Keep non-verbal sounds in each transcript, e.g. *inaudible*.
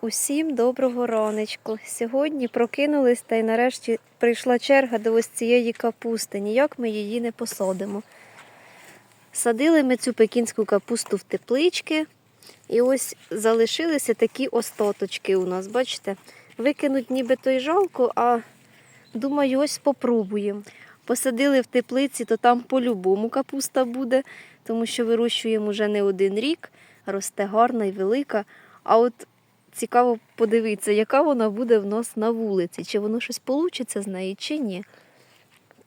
Усім доброго раночку. Сьогодні прокинулись та й нарешті прийшла черга до ось цієї капусти. Ніяк ми її не посадимо. Садили ми цю пекінську капусту в теплички. І ось залишилися такі остаточки у нас, бачите? Викинуть нібито й жалко, а думаю, ось попробуємо. Посадили в теплиці, то там по-любому капуста буде, тому що вирощуємо вже не один рік, росте гарна і велика. А от цікаво подивитися, яка вона буде в нас на вулиці, чи воно щось вийде з неї, чи ні.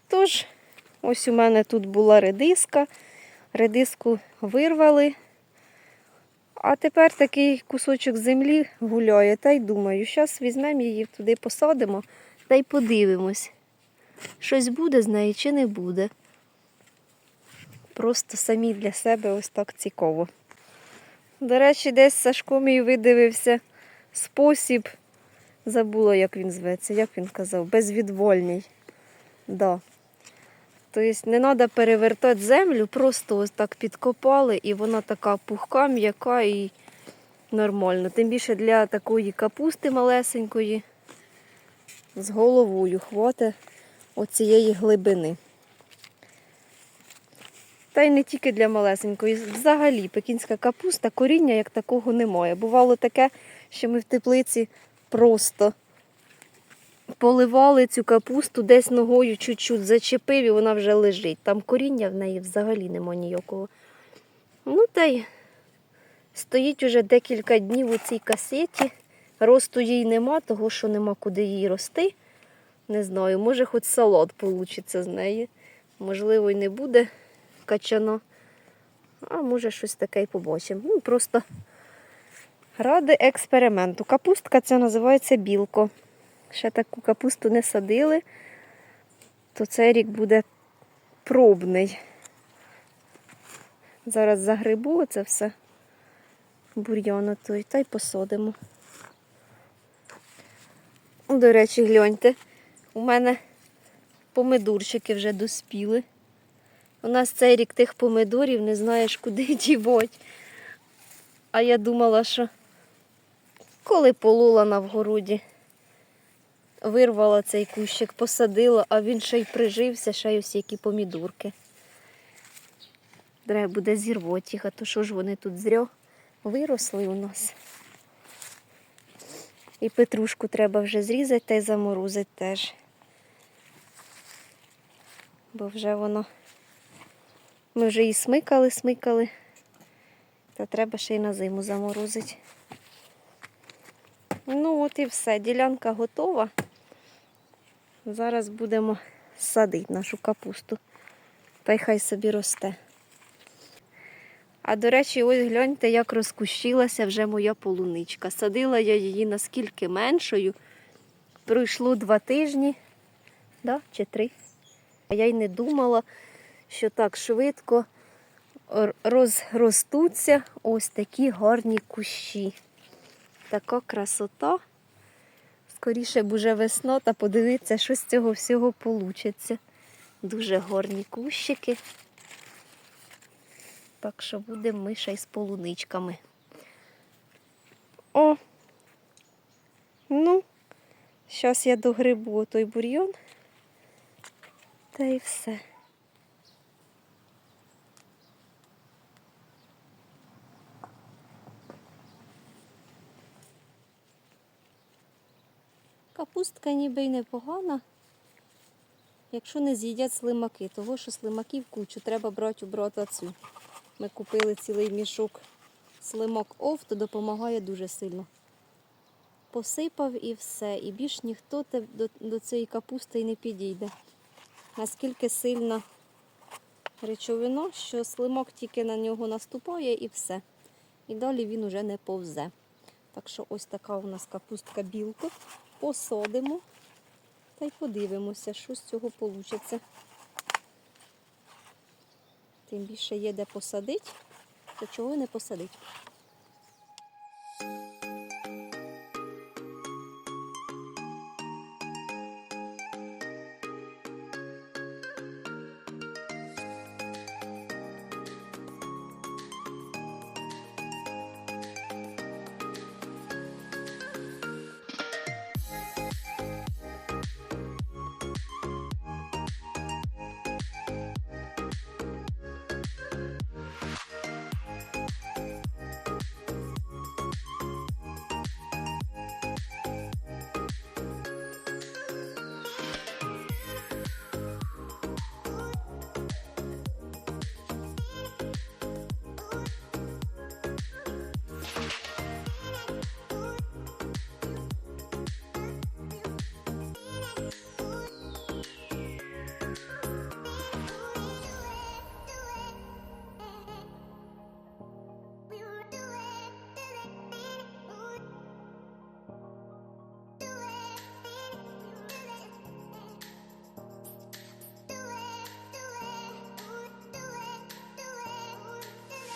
Тож, ось у мене тут була редиска, редиску вирвали. А тепер такий кусочок землі гуляє, та й думаю, зараз візьмемо її туди, посадимо та й подивимось, щось буде з неї чи не буде. Просто самі для себе ось так цікаво. До речі, десь Сашко мій видивився спосіб, забула, як він зветься, як він казав, безвідвольний. Да. Тобто не треба перевертати землю, просто ось так підкопали, і вона така пухка, м'яка і нормально. Тим більше для такої капусти малесенької з головою хватить оцієї глибини. Та й не тільки для малесенької. Взагалі, пекінська капуста, коріння як такого немає. Бувало таке, що ми в теплиці просто поливали цю капусту, десь ногою чуть-чуть зачепив і вона вже лежить. Там коріння в неї взагалі нема ніякого. Ну та й стоїть уже декілька днів у цій касеті. Росту їй нема, того що нема куди їй рости. Не знаю, може хоч салат получиться з неї. Можливо, й не буде качано. А може щось таке й побачимо. Ну, просто ради експерименту. Капустка ця називається білко. Ще таку капусту не садили, то цей рік буде пробний. Зараз загрибу це все бур'яна той, та й посадимо. До речі, гляньте, у мене помидорчики вже доспіли. У нас цей рік тих помидорів не знаєш, куди *laughs* дівати. А я думала, що коли полола на вгороді, вирвала цей кущик, посадила, а він ще й прижився, ще й ось які помідорки. Треба буде зірвати їх, а то що ж вони тут зря виросли у нас. І петрушку треба вже зрізати та й заморозити теж. Бо вже воно. Ми вже її смикали, смикали. Та треба ще й на зиму заморозити. Ну от і все. Ділянка готова. Зараз будемо садити нашу капусту. Та й хай собі росте. А до речі, ось гляньте, як розкущилася вже моя полуничка. Садила я її наскільки меншою. Пройшло два тижні, да? чи три. А я й не думала, що так швидко розростуться ось такі гарні кущі. Така красота. Скоріше б уже весна, та подивитися, що з цього всього вийде. Дуже гарні кущики. Так що будемо ми ще й з полуничками. О! Ну, зараз я догрибу той бур'йон. Та і все. Капустка ніби й непогана, якщо не з'їдять слимаки, того що слимаків кучу, треба брати у брата цю. Ми купили цілий мішок слимак ов, то допомагає дуже сильно. Посипав і все. І більш ніхто до, до цієї капусти й не підійде. Наскільки сильна речовина, що слимак тільки на нього наступає і все. І далі він уже не повзе. Так що ось така у нас капустка білка. Посадимо та й подивимося, що з цього вийде. Тим більше є де посадити, то чого не посадити.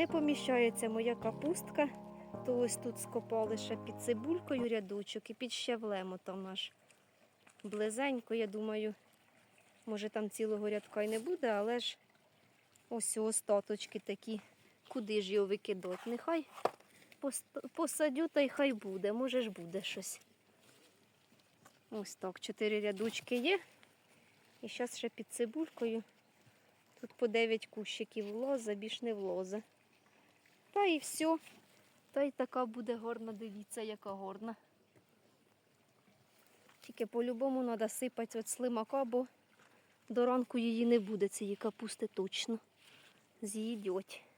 Не поміщається моя капустка, то ось тут скопали ще під цибулькою рядочок і під щавлем там наш близенько, я думаю, може там цілого рядка й не буде, але ж ось остаточки такі, куди ж його викидати? Нехай посадю та й хай буде, може ж буде щось. Ось так, чотири рядочки є. І зараз ще під цибулькою. Тут по 9 кущиків влоза, більш не влоза. Та і все. Та й така буде горна, дивіться, яка горна. Тільки по-любому треба сипати от слимака, бо до ранку її не буде, цієї капусти точно. З'їдять.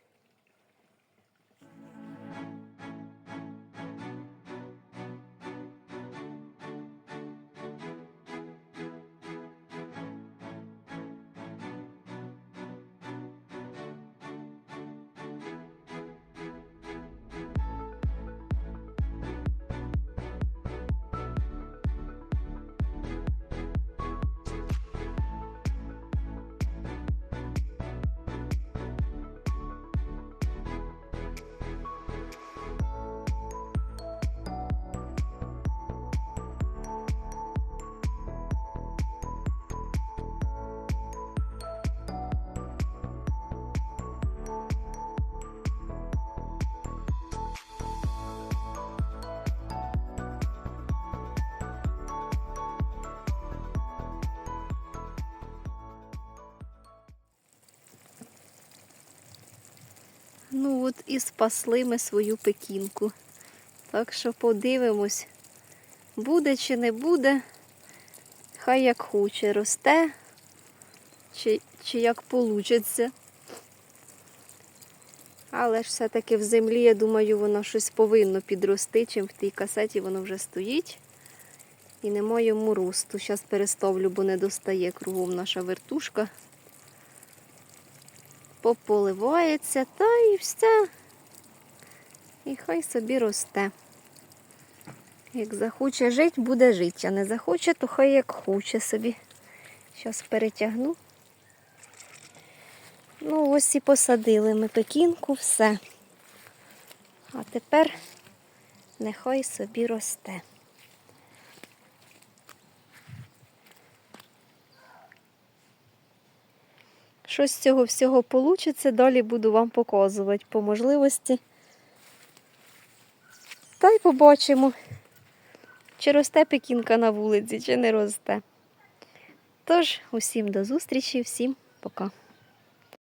Ну от і спасли ми свою пекінку. Так що подивимось, буде чи не буде. Хай як хоче, росте, чи, чи як получиться. Але ж все-таки в землі, я думаю, воно щось повинно підрости, чим в тій касеті воно вже стоїть. І нема йому росту. Зараз переставлю, бо не достає кругом наша вертушка пополивається, та і все. І хай собі росте. Як захоче жити, буде жити, а не захоче, то хай як хоче собі. Зараз перетягну. Ну, ось і посадили ми пекінку, все. А тепер нехай собі росте. Що з цього всього вийде, далі буду вам показувати по можливості. Та й побачимо, чи росте пекінка на вулиці, чи не росте. Тож, усім до зустрічі, всім пока.